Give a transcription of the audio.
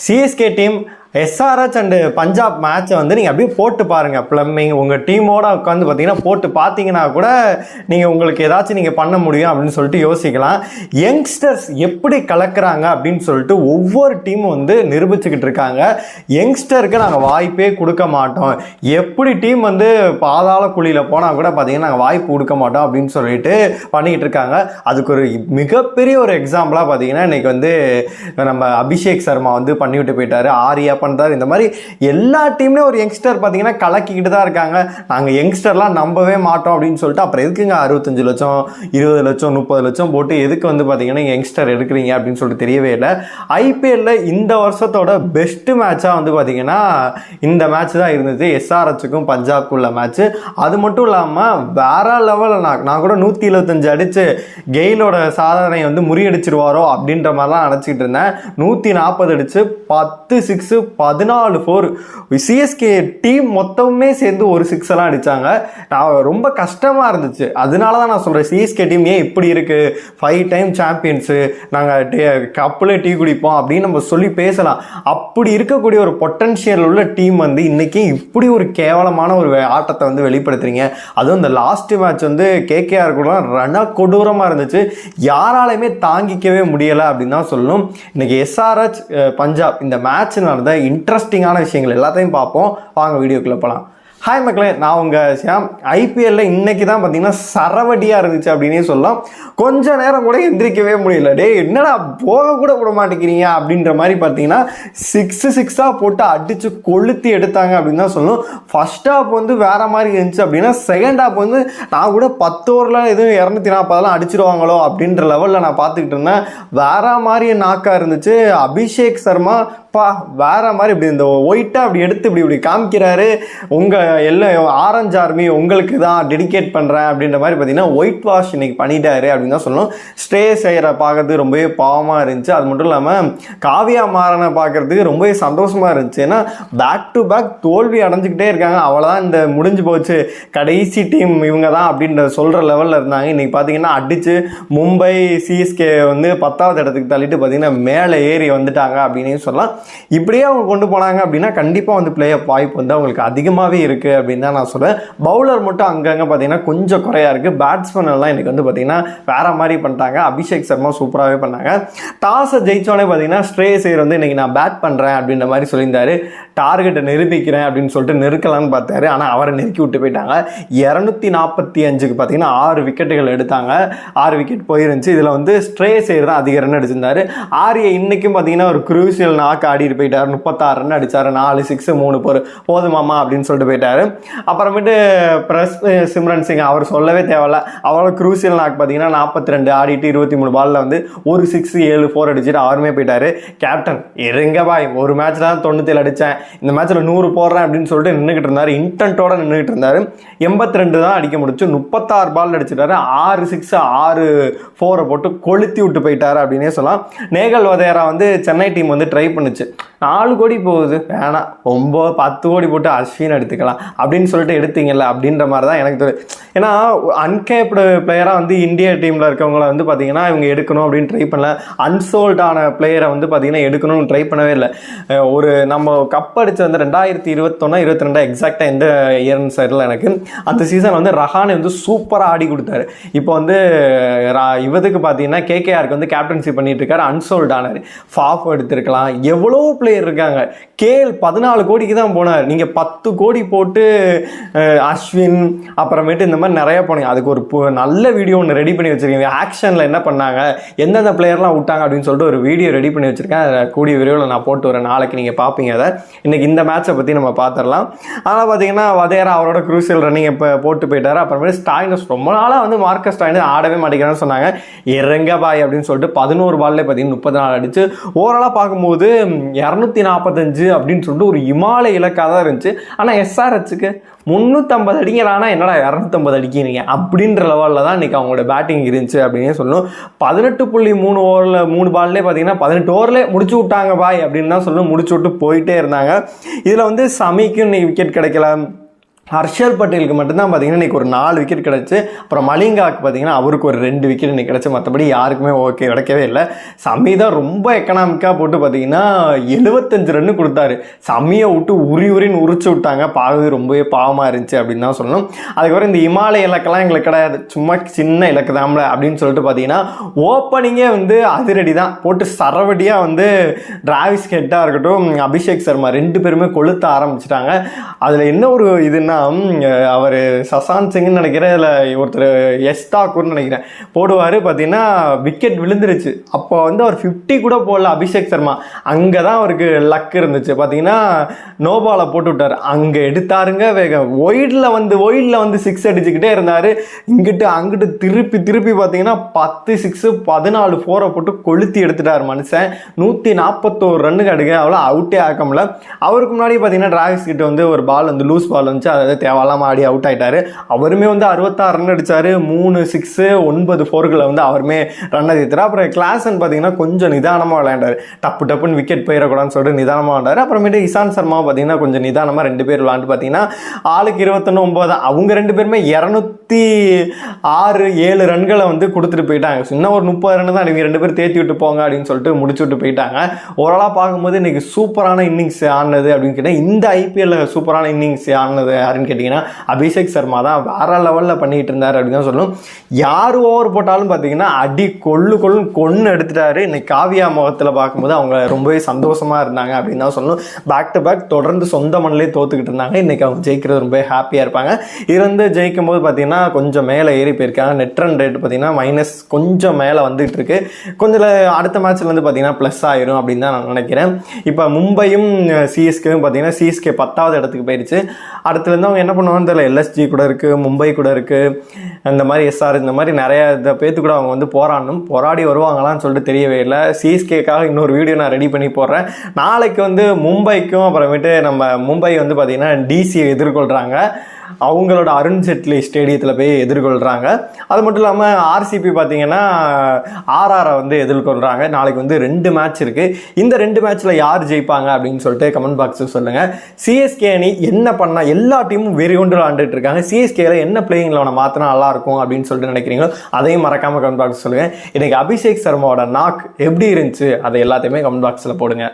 CSK team SRS and Punjab மேட்சை வந்து நீங்கள் அப்படியே போட்டு பாருங்கள் ப்ளம்மிங் உங்கள் டீமோட உட்காந்து பார்த்தீங்கன்னா போட்டு பார்த்தீங்கன்னா கூட நீங்கள் உங்களுக்கு ஏதாச்சும் நீங்கள் பண்ண முடியும் அப்படின்னு சொல்லிட்டு யோசிக்கலாம். யங்ஸ்டர்ஸ் எப்படி கலக்கிறாங்க அப்படின்னு சொல்லிட்டு ஒவ்வொரு டீமும் வந்து நிரூபிச்சுக்கிட்டு இருக்காங்க. யங்ஸ்டருக்கு நாங்கள் வாய்ப்பே கொடுக்க மாட்டோம். எப்படி டீம் வந்து பாதாள குழியில் போனால் கூட பார்த்தீங்கன்னா நாங்கள் வாய்ப்பு கொடுக்க மாட்டோம் அப்படின்னு சொல்லிட்டு பண்ணிக்கிட்டு இருக்காங்க. அதுக்கு ஒரு மிகப்பெரிய ஒரு எக்ஸாம்பிளாக பார்த்தீங்கன்னா இன்றைக்கி வந்து நம்ம அபிஷேக் சர்மா வந்து பண்ணிவிட்டு போயிட்டாரு. ஆரியா பண்ணுறாரு இந்த மாதிரி எல்லா டீம்லேயும் ஒரு யங்ஸ்டர் பார்த்தீங்கன்னா கலக்கிக்கிட்டு தான் இருக்காங்க. நாங்கள் யங்ஸ்டர்லாம் நம்பவே மாட்டோம் அப்படின்னு சொல்லிட்டு அப்புறம் எதுக்குங்க அறுபத்தஞ்சு லட்சம் இருபது லட்சம் முப்பது லட்சம் போட்டு எதுக்கு வந்து பார்த்தீங்கன்னா யங்ஸ்டர் எடுக்கிறீங்க அப்படின்னு சொல்லிட்டு தெரியவே இல்லை. ஐபிஎல்ல இந்த வருஷத்தோட பெஸ்ட் மேட்சாக வந்து பார்த்தீங்கன்னா இந்த மேட்ச் தான் இருந்தது. எஸ்ஆர்ஹெச்சுக்கும் பஞ்சாப்க்குள்ள மேட்ச் அது மட்டும் இல்லாமல் வேற லெவலில் நான் நான் கூட நூற்றி இருபத்தஞ்சு அடிச்சு கெயிலோட சாதனை வந்து முறியடிச்சிருவாரோ அப்படின்ற மாதிரிலாம் நினச்சிக்கிட்டு இருந்தேன். நூற்றி நாற்பது அடிச்சு பத்து சிக்ஸு பதினாலு ஃபோர் சிஎஸ்கே டீம் மொத்தமுமே சேர்ந்து ஒரு சிக்ஸ் எல்லாம் அடித்தாங்க நான் ரொம்ப கஷ்டமாக இருந்துச்சு. அதனால தான் நான் சொல்கிறேன் சிஎஸ்கே டீம் ஏன் இப்படி இருக்குது ஃபைவ் டைம் சாம்பியன்ஸு நாங்கள் கப்பில் டீ குடிப்போம் அப்படின்னு நம்ம சொல்லி பேசலாம். அப்படி இருக்கக்கூடிய ஒரு பொட்டன்ஷியல் உள்ள டீம் வந்து இன்றைக்கி இப்படி ஒரு கேவலமான ஒரு ஆட்டத்தை வந்து வெளிப்படுத்துறீங்க. அதுவும் இந்த லாஸ்ட் மேட்ச் வந்து கேகேஆர் கூட ரண கொடூரமாக இருந்துச்சு. யாராலையுமே தாங்கிக்கவே முடியலை அப்படின்னு தான் சொல்லணும். இன்னைக்கு எஸ்ஆர்ஹெச் பஞ்சாப் இந்த மேட்ச் நடந்த இன்ட்ரெஸ்டிங்கான விஷயங்கள் எல்லாத்தையும் பார்ப்போம். வாங்க வீடியோக்குள்ளே போகலாம் ஹாய் மக்களே நான் உங்கள் ஷியாம். ஐபிஎல்ல இன்னைக்கு தான் பார்த்தீங்கன்னா சரவடியாக இருந்துச்சு அப்படின்னே சொல்லலாம். கொஞ்ச நேரம் கூட எந்திரிக்கவே முடியல. டேய் என்னடா போக கூட விட மாட்டேங்கிறீங்க அப்படின்ற மாதிரி பார்த்தீங்கன்னா சிக்ஸ் சிக்ஸாக போட்டு அடித்து கொளுத்தி எடுத்தாங்க அப்படின்னு தான் சொல்லணும். ஃபஸ்ட் ஹாப் வந்து வேற மாதிரி இருந்துச்சு அப்படின்னா செகண்ட் ஹாப் வந்து நான் கூட பத்து ஓவரில் எதுவும் இரநூத்தி நாற்பதெல்லாம் அடிச்சிருவாங்களோ அப்படின்ற லெவலில் நான் பார்த்துக்கிட்டு இருந்தேன். வேற மாதிரி நாக்காக இருந்துச்சு. அபிஷேக் சர்மா பா வேற மாதிரி இப்படி இந்த ஒயிட்டாக அப்படி எடுத்து இப்படி இப்படி காமிக்கிறாரு. உங்கள் எல்லாம் ஆரஞ்சு ஆர்மி உங்களுக்கு தான் டெடிகேட் பண்ணுறேன் அப்படின்ற மாதிரி பார்த்தீங்கன்னா ஒயிட் வாஷ் இன்னைக்கு பண்ணிட்டாரு அப்படின்னு தான் சொல்லணும். ஸ்டே செய்கிற பார்க்கறது ரொம்பவே பாவமாக இருந்துச்சு. அது மட்டும் இல்லாமல் காவியா மாறனை பார்க்கறதுக்கு ரொம்பவே சந்தோஷமாக இருந்துச்சு. ஏன்னா பேக் டு பேக் தோல்வி அடைஞ்சிக்கிட்டே இருக்காங்க. அவ்வளோதான் இந்த முடிஞ்சு போச்சு. கடைசி டீம் இவங்க தான் அப்படின்ற சொல்கிற லெவலில் இருந்தாங்க. இன்றைக்கி பார்த்தீங்கன்னா அடித்து மும்பை சிஎஸ்கே வந்து பத்தாவது இடத்துக்கு தள்ளிட்டு பார்த்தீங்கன்னா மேலே ஏறி வந்துட்டாங்க அப்படின்னு சொல்லலாம். இப்படியே அவங்க கொண்டு போனாங்க அப்படின்னா கண்டிப்பாக வந்து பிளே ஆஃப் வாய்ப்பு வந்து அவங்களுக்கு அதிகமாகவே இருக்குது அப்படின்னு தான் நான் சொல்லுவேன் பவுலர் மட்டும் அங்கங்கே பார்த்தீங்கன்னா கொஞ்சம் குறையா இருக்குது பேட்ஸ்மேன் எல்லாம் எனக்கு வந்து பார்த்தீங்கன்னா வேற மாதிரி பண்ணிட்டாங்க. அபிஷேக் சர்மா சூப்பராகவே பண்ணாங்க. டாஸை ஜெயிச்சோடனே பார்த்தீங்கன்னா ஸ்ட்ரேசர் வந்து இன்னைக்கு நான் பேட் பண்ணுறேன் அப்படின்ற மாதிரி சொல்லியிருந்தாரு. டார்கெட்டை நிரூபிக்கிறேன் அப்படின்னு சொல்லிட்டு நெருக்கலாம்னு பார்த்தாரு. ஆனால் அவரை நெருக்கி விட்டு போயிட்டாங்க. இரநூத்தி நாற்பத்தி அஞ்சுக்கு பார்த்தீங்கன்னா ஆறு விக்கெட்டுகள் எடுத்தாங்க. ஆறு விக்கெட் போயிருந்துச்சு. இதில் வந்து ஸ்ட்ரே சேர் தான் அதிக ரன் அடிச்சிருந்தாரு. ஆரிய இன்றைக்கும் பார்த்தீங்கன்னா ஒரு குரூசியல் நாக் ஆடிட்டு போயிட்டார். முப்பத்தாறு ரன் அடித்தார் நாலு சிக்ஸ் மூணு போர் போதுமாமா அப்படின்னு சொல்லிட்டு போயிட்டார். அப்புறமேட்டு பிரஸ் சிம்ரன் சிங் அவர் சொல்லவே தேவையில்ல. அவ்வளோ குரூசியல் நாக் பார்த்தீங்கன்னா நாற்பத்தி ரெண்டு ஆடிட்டு இருபத்தி மூணு பால்ல வந்து ஒரு சிக்ஸ் ஏழு ஃபோர் அடிச்சுட்டு அவருமே போயிட்டார். கேப்டன் இருங்க பாய். ஒரு மேட்ச் தான் தொண்ணூத்தேழு அடித்தேன் இந்த மேட்ச்சில் நூறு போடுறேன் அப்படின்னு சொல்லிட்டு நின்றுக்கிட்டு இருந்தார். இன்டென்ட்டோட நின்றுக்கிட்டு இருந்தார். எண்பத்தி ரெண்டு தான் அடிக்க முடிச்சு முப்பத்தாறு பால் அடிச்சிட்டாரு. ஆறு சிக்ஸ் ஆறு ஃபோரை போட்டு கொளுத்தி விட்டு போயிட்டாரு அப்படின்னே சொல்லலாம். நேகல் வதேரா வந்து சென்னை டீம் வந்து ட்ரை பண்ணுச்சு. நாலு கோடி போகுது. வேணாம். ஒம்பது பத்து கோடி போட்டு அஸ்வின் எடுத்துக்கலாம். அப்படின்னு சொல்லிட்டு எடுத்தீங்கல்ல அப்படின்ற மாதிரி தான் எனக்கு தெரியும் ஏன்னா அன்கேப்டு பிளேயராக வந்து இந்தியா டீமில் இருக்கவங்கள வந்து பார்த்தீங்கன்னா இவங்க எடுக்கணும் அப்படின்னு ட்ரை பண்ணல. அன்சோல்டான பிளேயரை வந்து பார்த்தீங்கன்னா எடுக்கணும்னு ட்ரை பண்ணவே இல்லை. ஒரு நம்ம கப் அடிச்ச வந்து ரெண்டாயிரத்தி இருபத்தொன்னா இருபத்தி ரெண்டா எக்ஸாக்டாக எந்த இயர்னு சரியில்லை எனக்கு. அந்த சீசன் வந்து ரஹானை வந்து சூப்பராக ஆடி கொடுத்தாரு. இப்போ வந்து ரா- இவதுக்கு பார்த்தீங்கன்னா கேகேஆருக்கு வந்து கேப்டன்சி பண்ணிட்டு இருக்காரு. அன்சோல்டானார் ஃபாஃப் எடுத்திருக்கலாம். எவ்வளோ பிளேயர் இருக்காங்க. கேஎல் பதினாலு கோடிக்கு தான் போனார். நீங்கள் பத்து கோடி போட்டு அஸ்வின் அப்புறமேட்டு இந்த மாதிரி நிறைய போனீங்க. அதுக்கு ஒரு பு- நல்ல வீடியோ ஒன்று ரெடி பண்ணி வச்சுருக்கீங்க. ஆக்ஷனில் என்ன பண்ணாங்க? எந்தெந்த பிளேயர்லாம் விட்டாங்க அப்படின்னு சொல்லிட்டு ஒரு வீடியோ ரெடி பண்ணி வச்சுருக்கேன். அதை கூடிய விரைவில் நான் போட்டு வரேன். நாளைக்கு நீங்கள் பார்ப்பீங்க அதை. இன்றைக்கி இந்த மேட்சை பற்றி நம்ம பார்த்துடலாம் ஆனால் பார்த்தீங்கன்னா வதேரா அவரோட குரூசியல் ரன்னிங் இப்போ போட்டு போயிட்டார். அப்புறமேட்டு ஸ்டாயினஸ் ரொம்ப நாளாக வந்து மார்க்கஸ் ஸ்டாயினஸ் ஆடவே மாட்டேங்கிறான்னு சொன்னாங்க. இறங்க பாய் அப்படின்னு சொல்லிட்டு பதினோரு பால்லே பார்த்தீங்கன்னா முப்பத்தி நாலு அடிச்சு ஓவராலாக பார்க்கும்போது இரநூத்தி நாற்பத்தஞ்சு அப்படின்னு சொல்லிட்டு ஒரு இமாலய இலக்காக தான் இருந்துச்சு. ஆனால் எஸ்ஆர்ஹெச்சுக்கு முந்நூற்றம்பது அடிங்களானா என்னடா இரநூத்தம்பது அடிக்கிறீங்க? அப்படின்ற லெவலில் தான் இன்றைக்கி அவங்களோட பேட்டிங் இருந்துச்சு அப்படின்னே சொல்லணும். பதினெட்டு புள்ளி மூணு ஓவரில் மூணு பால்லே பார்த்தீங்கன்னா பதினெட்டு ஓவரில் முடிச்சு விட்டாங்க பாய் அப்படின்னு தான் சொல்லணும். முடிச்சு விட்டு போயிட்டே இருந்தாங்க. இதில் வந்து சமிக்கும் இன்னைக்கு விக்கெட் கிடைக்கல. ஹர்ஷல் பட்டேலுக்கு மட்டும்தான் பார்த்தீங்கன்னா இன்னைக்கு ஒரு நாலு விக்கெட் கிடச்சி. அப்புறம் மலிங்காவுக்கு பார்த்தீங்கன்னா அவருக்கு ஒரு ரெண்டு விக்கெட் இன்னைக்கு கிடச்சி. மற்றபடி யாருக்குமே ஓகே கிடைக்கவே இல்லை. சமி தான் ரொம்ப எக்கனாமிக்காக போட்டு பார்த்தீங்கன்னா எழுபத்தஞ்சு ரன்னு கொடுத்தாரு. சமியை விட்டு உரி உரின்னு உரிச்சு விட்டாங்க. பார்க்கவே ரொம்பவே பாவமாக இருந்துச்சு அப்படின்னு தான் சொல்லணும். அதுக்கப்புறம் இந்த இமாலய இலக்கெல்லாம் எங்களுக்கு கிடையாது. சும்மா சின்ன இலக்கு தான்ல அப்படின்னு சொல்லிட்டு பார்த்தீங்கன்னா ஓப்பனிங்கே வந்து அதிரடி தான். போட்டு சரவடியாக வந்து டிராவிஸ் ஹெட்டாக இருக்கட்டும் அபிஷேக் சர்மா ரெண்டு பேருமே கொளுத்த ஆரம்பிச்சிட்டாங்க. அதில் என்ன ஒரு இதுன்னா அவர் சசாந்த் சிங்னு நினைக்கிறேன் இதில் ஒருத்தர் எஸ் தாக்கூர்னு நினைக்கிறேன். போடுவார் பார்த்தீங்கன்னா விக்கெட் விழுந்துருச்சு. அப்போ வந்து அவர் ஃபிஃப்டி கூட போடல அபிஷேக் சர்மா. அங்கே தான் அவருக்கு லக் இருந்துச்சு. பார்த்தீங்கன்னா நோபாலை போட்டு விட்டார். அங்கே எடுத்தாருங்க வேகம். ஒயிடில் வந்து ஒயிடில் வந்து சிக்ஸ் அடிச்சுக்கிட்டே இருந்தார். இங்கிட்டு அங்கிட்டு திருப்பி திருப்பி பார்த்தீங்கன்னா பத்து சிக்ஸு பதினாலு ஃபோரை போட்டு கொளுத்தி எடுத்துட்டார் மனுஷன். நூற்றி நாற்பத்தோரு ரன்னுக்கு அடுக்க அவ்வளோ அவுட்டே ஆக்க முடியல அவருக்கு முன்னாடி பார்த்தீங்கன்னா டிராவிஸ் கிட்ட வந்து ஒரு பால் வந்து லூஸ் பால் வந்துச்சு. அதை தேவையில்லாமல் ஆடி அவுட் ஆயிட்டாரு. அவருமே வந்து அறுபத்தாறு ரன் அடிச்சாரு. மூணு சிக்ஸு ஒன்பது ஃபோர்களை வந்து அவருமே ரன் அடித்தார் அப்புறம் கிளாஸ்ன்னு பார்த்தீங்கன்னா கொஞ்சம் நிதானமாக விளையாண்டார். டப்பு டப்புன்னு விக்கெட் போயிடக்கூடாதுன்னு சொல்லிட்டு நிதானமாக விளையாண்டார். அப்புறமேட்டு இசான் சர்மா பார்த்தீங்கன்னா கொஞ்சம் நிதானமாக ரெண்டு பேர் விளாண்டு பார்த்தீங்கன்னா ஆளுக்கு இருபத்தொன்று ஒம்பது அவங்க ரெண்டு பேருமே இரநூத்தி ஆறு ஏழு ரன்களை வந்து கொடுத்துட்டு போயிட்டாங்க. இன்னும் ஒரு முப்பது ரன் தான். நீங்கள் ரெண்டு பேரும் தேத்தி விட்டு போங்க அப்படின்னு சொல்லிட்டு முடிச்சு விட்டு போயிட்டாங்க. ஓரளாக பார்க்கும்போது இன்னைக்கு சூப்பரான இன்னிங்ஸ் ஆனது அப்படின்னு கேட்டால் இந்த ஐபிஎல்ல சூப்பரான இன்னிங்ஸ் ஆனது யாருன்னு கேட்டிங்கன்னா அபிஷேக் சர்மா தான் வேற லெவலில் பண்ணிட்டு இருந்தார் அப்படின்னு தான் சொல்லணும். யார் ஓவர் போட்டாலும் பார்த்தீங்கன்னா அடி கொள்ளு கொள்ளு கொன்று எடுத்துட்டாரு. இன்னைக்கு காவியா முகத்தில் பார்க்கும்போது அவங்க ரொம்பவே சந்தோஷமா இருந்தாங்க அப்படின்னு தான் சொல்லணும். பேக் டு பேக் தொடர்ந்து சொந்த மண்ணிலே தோத்துக்கிட்டு இருந்தாங்க. இன்னைக்கு அவங்க ஜெயிக்கிறது ரொம்ப ஹாப்பியாக இருப்பாங்க. இருந்து ஜெயிக்கும் போது பார்த்தீங்கன்னா கொஞ்சம் மேலே ஏறி போயிருக்காங்க. நெட் ரன் ரேட் பார்த்தீங்கன்னா மைனஸ் கொஞ்சம் மேலே வந்துகிட்டு இருக்கு. கொஞ்சம் அடுத்த மேட்ச்ல வந்து பார்த்தீங்கன்னா ப்ளஸ் ஆயிரும் அப்படின்னு தான் நான் நினைக்கிறேன். இப்போ மும்பையும் சிஎஸ்கேவும் பார்த்தீங்கன்னா சிஎஸ்கே பத்தாவது இடத்துக்கு போயிடுச்சு அடுத்துலேருந்து அவங்க என்ன பண்ணுவாங்கன்னு தெரியல. எல்எஸ்ஜி கூட இருக்குது மும்பை கூட இருக்குது இந்த மாதிரி எஸ்ஆர் இந்த மாதிரி நிறைய இந்த பேத்து கூட அவங்க வந்து போராடணும். போராடி வருவாங்களான்னு சொல்லிட்டு தெரியவே இல்லை. சிஎஸ்கேக்காக இன்னொரு வீடியோ நான் ரெடி பண்ணி போடுறேன். நாளைக்கு வந்து மும்பைக்கும் அப்புறமேட்டு நம்ம மும்பை வந்து பார்த்திங்கன்னா டிசியை எதிர்கொள்கிறாங்க அவங்களோட அருண் செட்லி ஸ்டேடியத்தில் போய் எதிர்கொள்கிறாங்க அது மட்டும் இல்லாமல் ஆர்சிபி பார்த்தீங்கன்னா ஆர்ஆரை வந்து எதிர்கொள்கிறாங்க நாளைக்கு வந்து ரெண்டு மேட்ச் இருக்குது இந்த ரெண்டு மேட்ச்சில் யார் ஜெயிப்பாங்க அப்படின்னு சொல்லிட்டு கமெண்ட் பாக்ஸில் சொல்லுங்கள் சிஎஸ்கே அணி என்ன பண்ணால் எல்லா டீமும் வெறி கொண்டு விளாண்டுட்டு இருக்காங்க. சிஎஸ்கேல என்ன பிளேயிங் லெவனை மாற்றினா நல்லா இருக்கும் அப்படின்னு சொல்லிட்டு நினைக்கிறீங்களோ அதையும் மறக்காமல் கமெண்ட் பாக்ஸ் சொல்லுங்கள் இன்றைக்கி அபிஷேக் சர்மாவோட நாக் எப்படி இருந்துச்சு அதை எல்லாத்தையுமே கமெண்ட் பாக்ஸில் போடுங்க.